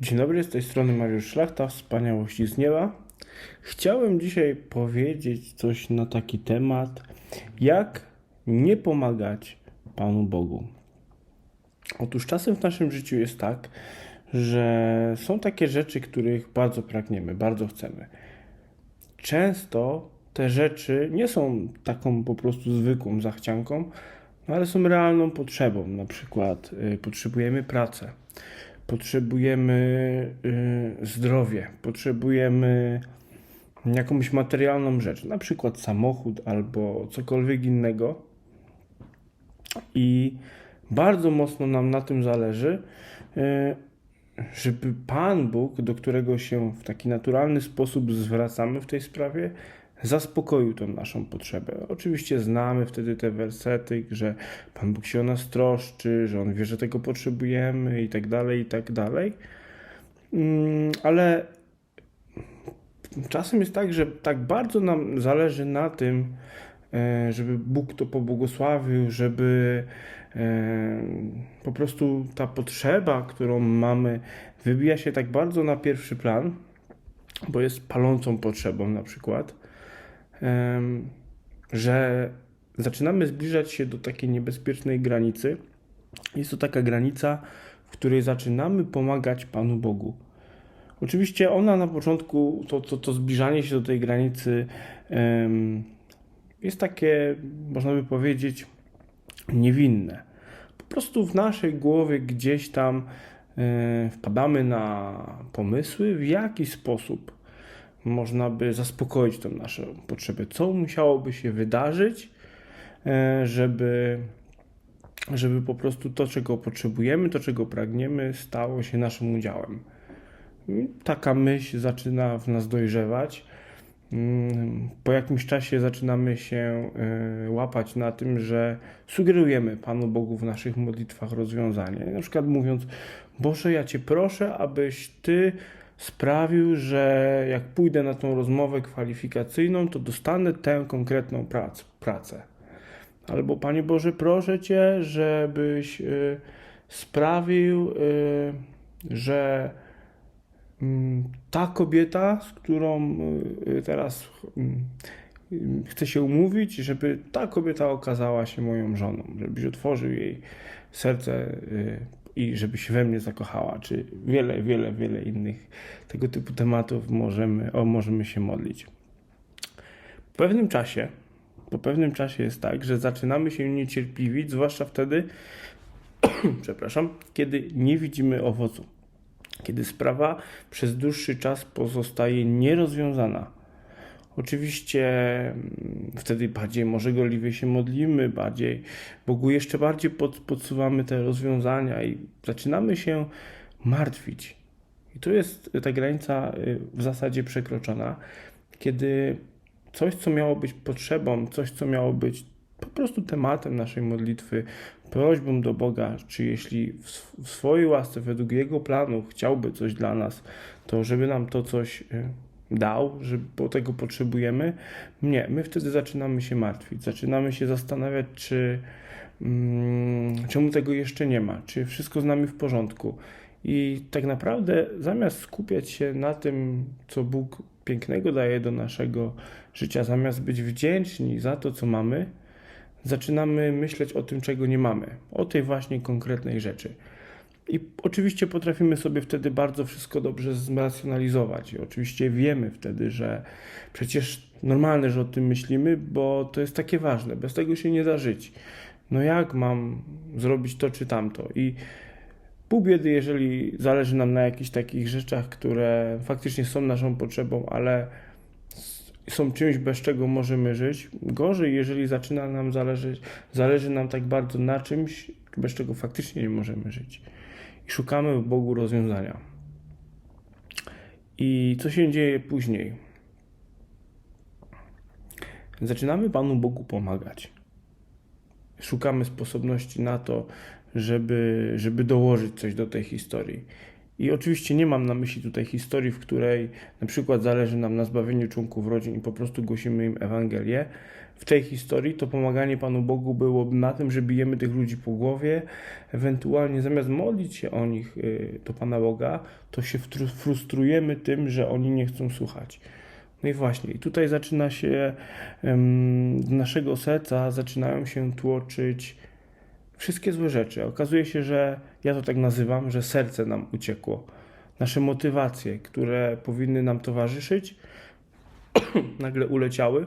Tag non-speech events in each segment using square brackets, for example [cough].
Dzień dobry, z tej strony Mariusz Szlachta, Wspaniałości z Nieba. Chciałem dzisiaj powiedzieć coś na taki temat, jak nie pomagać Panu Bogu. Otóż czasem w naszym życiu jest tak, że są takie rzeczy, których bardzo pragniemy, bardzo chcemy. Często te rzeczy nie są taką po prostu zwykłą zachcianką, no ale są realną potrzebą. Na przykład y, potrzebujemy pracę potrzebujemy y, zdrowie, potrzebujemy jakąś materialną rzecz, na przykład samochód albo cokolwiek innego. I bardzo mocno nam na tym zależy, y, żeby Pan Bóg, do którego się w taki naturalny sposób zwracamy w tej sprawie, zaspokoił tą naszą potrzebę. Oczywiście znamy wtedy te wersety, że Pan Bóg się o nas troszczy, że On wie, że tego potrzebujemy i tak dalej, i tak dalej. Mm, ale czasem jest tak, że tak bardzo nam zależy na tym, e, żeby Bóg to pobłogosławił, żeby e, po prostu ta potrzeba, którą mamy, wybija się tak bardzo na pierwszy plan, bo jest palącą potrzebą na przykład, że zaczynamy zbliżać się do takiej niebezpiecznej granicy. Jest to taka granica, w której zaczynamy pomagać Panu Bogu. Oczywiście ona na początku, to, to, to zbliżanie się do tej granicy jest takie, można by powiedzieć, niewinne. Po prostu w naszej głowie gdzieś tam e, wpadamy na pomysły, w jaki sposób można by zaspokoić tą naszą potrzebę. Co musiałoby się wydarzyć, e, żeby, żeby po prostu to, czego potrzebujemy, to, czego pragniemy, stało się naszym udziałem. Taka myśl zaczyna w nas dojrzewać. Mm, po jakimś czasie zaczynamy się e, łapać na tym, że sugerujemy Panu Bogu w naszych modlitwach rozwiązanie. Na przykład mówiąc: Boże, ja Cię proszę, abyś Ty sprawił, że jak pójdę na tą rozmowę kwalifikacyjną, to dostanę tę konkretną prac, pracę. Albo Panie Boże, proszę Cię, żebyś y, sprawił, y, że y, ta kobieta, z którą y, teraz y, chcę się umówić, żeby ta kobieta okazała się moją żoną, żebyś otworzył jej serce y, i żeby się we mnie zakochała, czy wiele, wiele, wiele innych tego typu tematów możemy, o, możemy się modlić. Po pewnym czasie, po pewnym czasie jest tak, że zaczynamy się niecierpliwić, zwłaszcza wtedy, [clears throat] przepraszam, kiedy nie widzimy owocu, kiedy sprawa przez dłuższy czas pozostaje nierozwiązana Oczywiście mm, wtedy bardziej może gorliwie się modlimy, bardziej Bogu jeszcze bardziej pod, podsuwamy te rozwiązania i zaczynamy się martwić. I tu jest ta granica y, w zasadzie przekroczona, kiedy coś, co miało być potrzebą, coś, co miało być po prostu tematem naszej modlitwy, prośbą do Boga, czy jeśli w swojej łasce, według Jego planu chciałby coś dla nas, to żeby nam to coś y, dał, że bo tego potrzebujemy. Nie, my wtedy zaczynamy się martwić, zaczynamy się zastanawiać, czy mm, czemu tego jeszcze nie ma, czy wszystko z nami w porządku. I tak naprawdę zamiast skupiać się na tym, co Bóg pięknego daje do naszego życia, zamiast być wdzięczni za to, co mamy, zaczynamy myśleć o tym, czego nie mamy, o tej właśnie konkretnej rzeczy. I oczywiście potrafimy sobie wtedy bardzo wszystko dobrze zracjonalizować. I oczywiście wiemy wtedy, że przecież normalne, że o tym myślimy, bo to jest takie ważne. Bez tego się nie da żyć. No jak mam zrobić to czy tamto? I pół biedy, jeżeli zależy nam na jakichś takich rzeczach, które faktycznie są naszą potrzebą, ale są czymś, bez czego możemy żyć. Gorzej, jeżeli zaczyna nam zależeć, zależy nam tak bardzo na czymś, bez czego faktycznie nie możemy żyć i szukamy w Bogu rozwiązania. I co się dzieje później? Zaczynamy Panu Bogu pomagać. Szukamy sposobności na to, żeby, żeby dołożyć coś do tej historii. I oczywiście nie mam na myśli tutaj historii, w której na przykład zależy nam na zbawieniu członków rodzin i po prostu głosimy im Ewangelię, w tej historii, to pomaganie Panu Bogu byłoby na tym, że bijemy tych ludzi po głowie, ewentualnie zamiast modlić się o nich y, do Pana Boga, to się frustrujemy tym, że oni nie chcą słuchać. No i właśnie, i tutaj zaczyna się, z naszego serca zaczynają się tłoczyć wszystkie złe rzeczy. Okazuje się, że ja to tak nazywam, że serce nam uciekło. Nasze motywacje, które powinny nam towarzyszyć, [clears throat] nagle uleciały.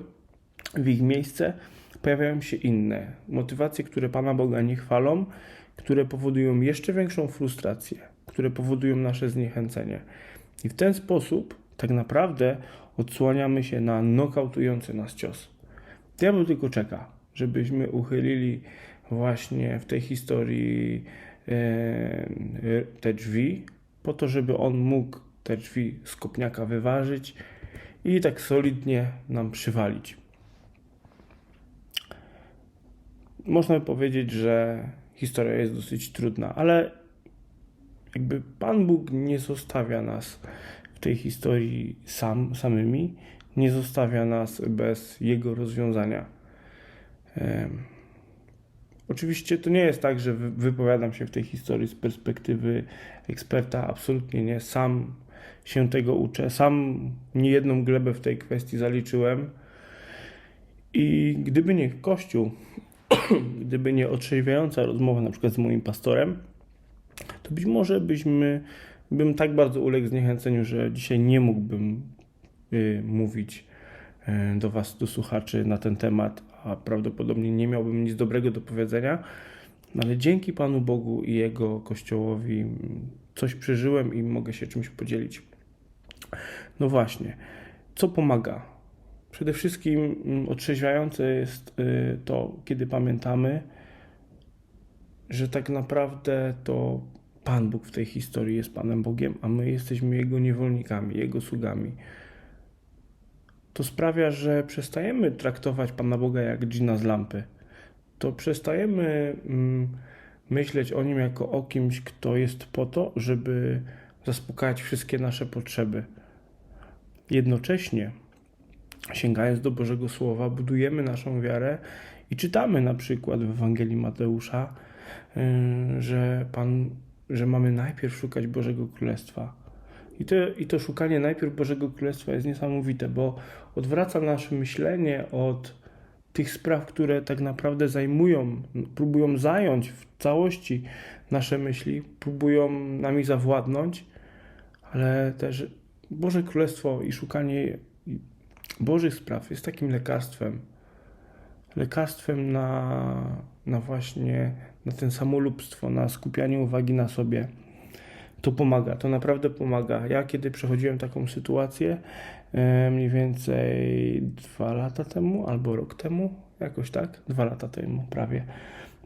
W ich miejsce pojawiają się inne motywacje, które Pana Boga nie chwalą, które powodują jeszcze większą frustrację, które powodują nasze zniechęcenie. I w ten sposób tak naprawdę odsłaniamy się na nokautujący nas cios. Diabeł tylko czeka, żebyśmy uchylili właśnie w tej historii te drzwi, po to, żeby on mógł te drzwi z kopniaka wyważyć i tak solidnie nam przywalić. Można by powiedzieć, że historia jest dosyć trudna, ale jakby Pan Bóg nie zostawia nas w tej historii sam, samymi, nie zostawia nas bez Jego rozwiązania. Oczywiście to nie jest tak, że wy- wypowiadam się w tej historii z perspektywy eksperta, absolutnie nie. Sam się tego uczę, sam niejedną glebę w tej kwestii zaliczyłem. I gdyby nie Kościół, [clears throat] gdyby nie otrzeźwiająca rozmowa na przykład z moim pastorem, to być może byśmy, bym tak bardzo uległ zniechęceniu, że dzisiaj nie mógłbym y, mówić y, do Was, do słuchaczy na ten temat, a prawdopodobnie nie miałbym nic dobrego do powiedzenia, No ale dzięki Panu Bogu i Jego Kościołowi coś przeżyłem i mogę się czymś podzielić. No właśnie, co pomaga? Przede wszystkim mm, otrzeźwiające jest y, to, kiedy pamiętamy, że tak naprawdę to Pan Bóg w tej historii jest Panem Bogiem, a my jesteśmy Jego niewolnikami, Jego sługami. To sprawia, że przestajemy traktować Pana Boga jak dżina z lampy. To przestajemy mm, myśleć o Nim jako o kimś, kto jest po to, żeby zaspokajać wszystkie nasze potrzeby. Jednocześnie, sięgając do Bożego Słowa, budujemy naszą wiarę i czytamy na przykład w Ewangelii Mateusza, yy, że Pan, że mamy najpierw szukać Bożego Królestwa. I to, I to szukanie najpierw Bożego Królestwa jest niesamowite, bo odwraca nasze myślenie od tych spraw, które tak naprawdę zajmują, próbują zająć w całości nasze myśli, próbują nami zawładnąć, ale też Boże Królestwo i szukanie Bożych spraw jest takim lekarstwem. Lekarstwem na, na właśnie na ten samolubstwo, na skupianie uwagi na sobie. To pomaga, to naprawdę pomaga. Ja kiedy przechodziłem taką sytuację, e, mniej więcej dwa lata temu albo rok temu, jakoś tak, dwa lata temu prawie,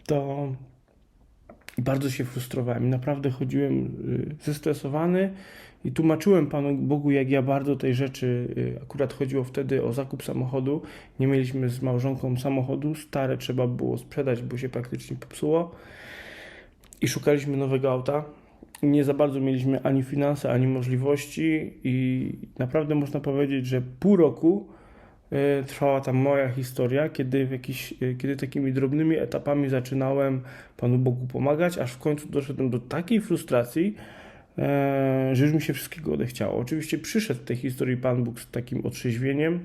to bardzo się frustrowałem. Naprawdę chodziłem y, zestresowany i tłumaczyłem Panu Bogu, jak ja bardzo tej rzeczy, y, akurat chodziło wtedy o zakup samochodu. Nie mieliśmy z małżonką samochodu, stare trzeba było sprzedać, bo się praktycznie popsuło. I szukaliśmy nowego auta. Nie za bardzo mieliśmy ani finanse, ani możliwości, i naprawdę można powiedzieć, że pół roku trwała tam moja historia, kiedy, w jakiś, y, kiedy takimi drobnymi etapami zaczynałem Panu Bogu pomagać, aż w końcu doszedłem do takiej frustracji, e, że już mi się wszystkiego odechciało. Oczywiście przyszedł w tej historii Pan Bóg z takim otrzeźwieniem,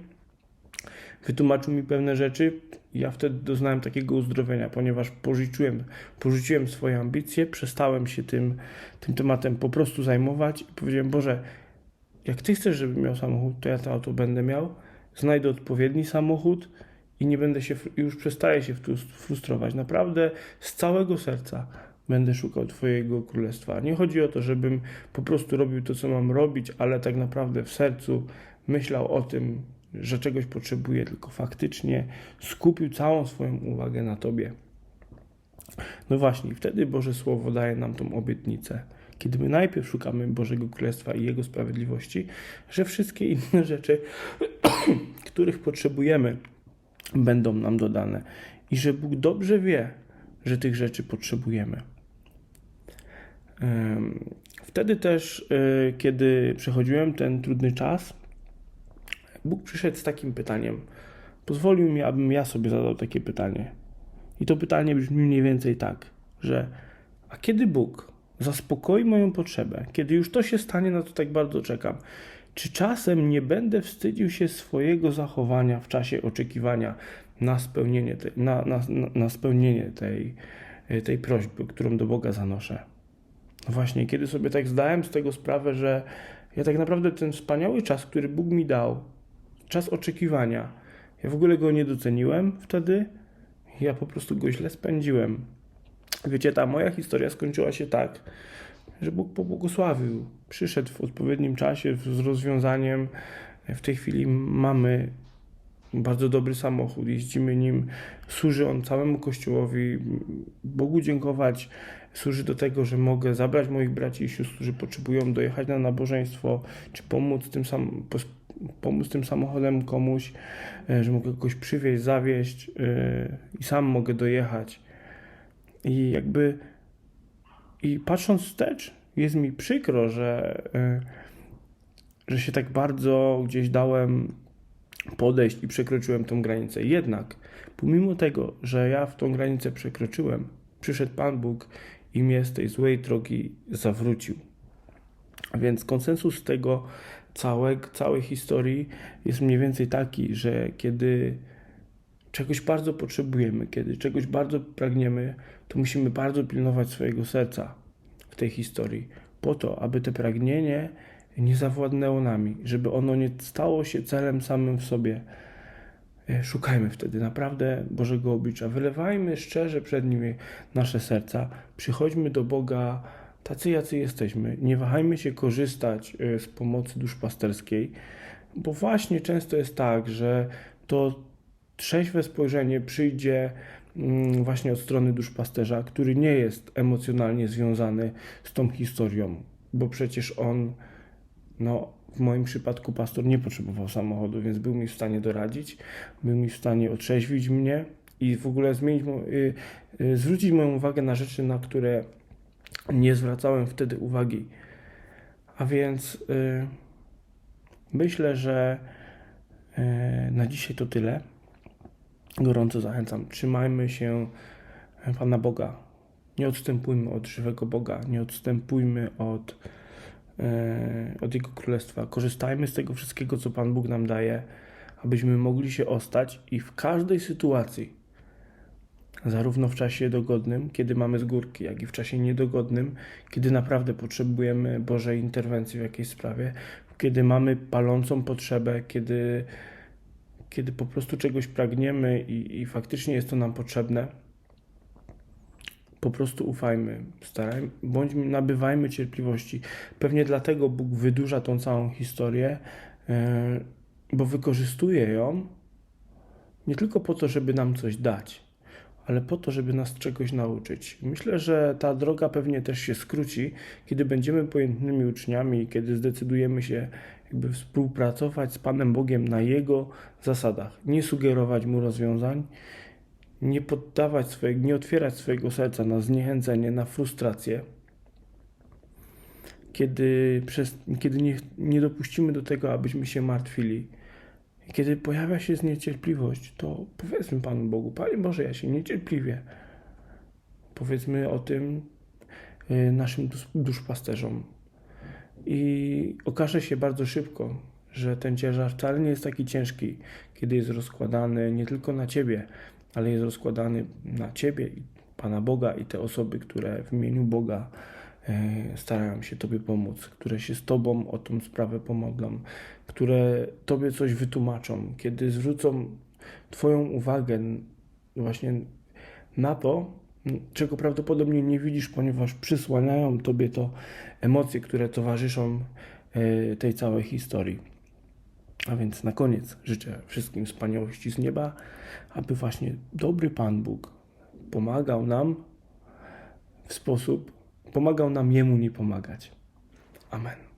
wytłumaczył mi pewne rzeczy. Ja wtedy doznałem takiego uzdrowienia, ponieważ porzuciłem, porzuciłem swoje ambicje, przestałem się tym, tym tematem po prostu zajmować i powiedziałem, Boże, jak Ty chcesz, żebym miał samochód, to ja to auto będę miał, znajdę odpowiedni samochód i nie będę się, już przestaję się frustrować. Naprawdę z całego serca będę szukał Twojego królestwa. Nie chodzi o to, żebym po prostu robił to, co mam robić, ale tak naprawdę w sercu myślał o tym, że czegoś potrzebuję, tylko faktycznie skupił całą swoją uwagę na Tobie. No właśnie, wtedy Boże Słowo daje nam tą obietnicę. Kiedy my najpierw szukamy Bożego Królestwa i Jego sprawiedliwości, że wszystkie inne [laughs] rzeczy, [coughs] których potrzebujemy, będą nam dodane. I że Bóg dobrze wie, że tych rzeczy potrzebujemy. Wtedy też, kiedy przechodziłem ten trudny czas, Bóg przyszedł z takim pytaniem: pozwolił mi, abym ja sobie zadał takie pytanie. I to pytanie brzmi mniej więcej tak, że a kiedy Bóg zaspokoi moją potrzebę, kiedy już to się stanie, na to tak bardzo czekam, czy czasem nie będę wstydził się swojego zachowania w czasie oczekiwania na spełnienie, te, na, na, na- spełnienie tej, tej prośby, którą do Boga zanoszę? No właśnie, kiedy sobie tak zdałem z tego sprawę, że ja tak naprawdę ten wspaniały czas, który Bóg mi dał, czas oczekiwania, ja w ogóle go nie doceniłem wtedy, ja po prostu go źle spędziłem. Wiecie, ta moja historia skończyła się tak, że Bóg pobłogosławił. Przyszedł w odpowiednim czasie z rozwiązaniem. W tej chwili mamy bardzo dobry samochód, jeździmy nim, służy on całemu Kościołowi. Bogu dziękować, służy do tego, że mogę zabrać moich braci i sióstr, którzy potrzebują dojechać na nabożeństwo, czy pomóc tym, sam, pomóc tym samochodem komuś, e, że mogę kogoś przywieźć, zawieźć e, i sam mogę dojechać. I jakby i patrząc wstecz, jest mi przykro, że, e, że się tak bardzo gdzieś dałem podejść i przekroczyłem tą granicę. Jednak, pomimo tego, że ja w tą granicę przekroczyłem, przyszedł Pan Bóg i mnie z tej złej drogi zawrócił. Więc konsensus tego całej, całej historii jest mniej więcej taki, że kiedy czegoś bardzo potrzebujemy, kiedy czegoś bardzo pragniemy, to musimy bardzo pilnować swojego serca w tej historii, po to, aby to pragnienie nie zawładnęło nami, żeby ono nie stało się celem samym w sobie. E, Szukajmy wtedy naprawdę Bożego oblicza, wylewajmy szczerze przed Nim nasze serca, przychodźmy do Boga tacy, jacy jesteśmy. Nie wahajmy się korzystać e, z pomocy duszpasterskiej, bo właśnie często jest tak, że to trzeźwe spojrzenie przyjdzie właśnie od strony duszpasterza, który nie jest emocjonalnie związany z tą historią, bo przecież on, no w moim przypadku pastor nie potrzebował samochodu, więc był mi w stanie doradzić, był mi w stanie otrzeźwić mnie i w ogóle zmienić, y, y, zwrócić moją uwagę na rzeczy, na które nie zwracałem wtedy uwagi. A więc y, myślę, że y, na dzisiaj to tyle gorąco zachęcam. Trzymajmy się Pana Boga. Nie odstępujmy od żywego Boga. Nie odstępujmy od, e, od Jego Królestwa. Korzystajmy z tego wszystkiego, co Pan Bóg nam daje, abyśmy mogli się ostać i w każdej sytuacji, zarówno w czasie dogodnym, kiedy mamy z górki, jak i w czasie niedogodnym, kiedy naprawdę potrzebujemy Bożej interwencji w jakiejś sprawie, kiedy mamy palącą potrzebę, kiedy kiedy po prostu czegoś pragniemy i, i faktycznie jest to nam potrzebne, po prostu ufajmy, starajmy, bądźmy, nabywajmy cierpliwości. Pewnie dlatego Bóg wydłuża tą całą historię, e, bo wykorzystuje ją nie tylko po to, żeby nam coś dać, ale po to, żeby nas czegoś nauczyć. Myślę, że ta droga pewnie też się skróci, kiedy będziemy pojętnymi uczniami, kiedy zdecydujemy się jakby współpracować z Panem Bogiem na Jego zasadach. Nie sugerować Mu rozwiązań, nie poddawać swojego, nie otwierać swojego serca na zniechęcenie, na frustrację. Kiedy, przez, kiedy nie, nie dopuścimy do tego, abyśmy się martwili. Kiedy pojawia się zniecierpliwość, to powiedzmy Panu Bogu, Panie Boże, ja się niecierpliwie. Powiedzmy o tym y, naszym dusz- duszpasterzom. I okaże się bardzo szybko, że ten ciężar wcale nie jest taki ciężki, kiedy jest rozkładany nie tylko na Ciebie, ale jest rozkładany na Ciebie i Pana Boga i te osoby, które w imieniu Boga e, starają się Tobie pomóc, które się z Tobą o tą sprawę pomodlą, które Tobie coś wytłumaczą, kiedy zwrócą Twoją uwagę właśnie na to, czego prawdopodobnie nie widzisz, ponieważ przysłaniają Tobie to emocje, które towarzyszą e, tej całej historii. A więc na koniec życzę wszystkim wspaniałości z nieba, aby właśnie dobry Pan Bóg pomagał nam w sposób, pomagał nam Jemu nie pomagać. Amen.